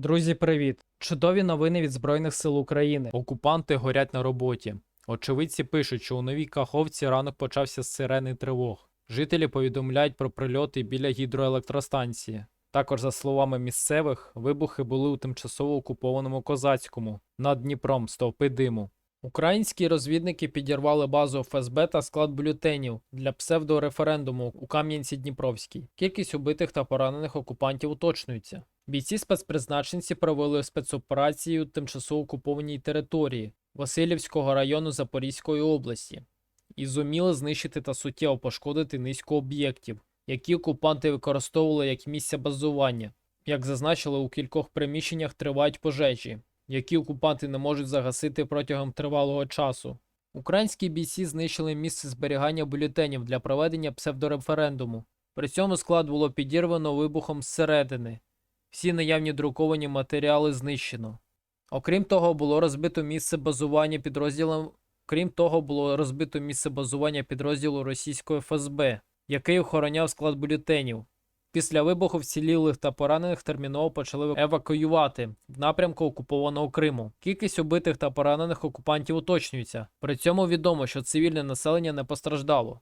Друзі, привіт! Чудові новини від Збройних сил України. Окупанти горять на роботі. Очевидці пишуть, що у новій Каховці ранок почався з сирени тривог. Жителі повідомляють про прильоти біля гідроелектростанції. Також, за словами місцевих, вибухи були у тимчасово окупованому Козацькому над Дніпром стовпи диму. Українські розвідники підірвали базу ФСБ та склад бюлетенів для псевдореферендуму у Кам'янці-Дніпровській. Кількість убитих та поранених окупантів уточнюється. Бійці спецпризначенці провели спецоперацію тимчасово окупованій території Васильівського району Запорізької області і зуміли знищити та суттєво пошкодити низку об'єктів, які окупанти використовували як місця базування. Як зазначили, у кількох приміщеннях тривають пожежі, які окупанти не можуть загасити протягом тривалого часу. Українські бійці знищили місце зберігання бюлетенів для проведення псевдореферендуму. При цьому склад було підірвано вибухом зсередини. Всі наявні друковані матеріали знищено. Окрім того, було розбито місце базування підрозділом. Крім того, було розбито місце базування підрозділу російської ФСБ, який охороняв склад бюлетенів. Після вибуху вцілілих та поранених терміново почали евакуювати в напрямку окупованого Криму. Кількість убитих та поранених окупантів уточнюється. При цьому відомо, що цивільне населення не постраждало.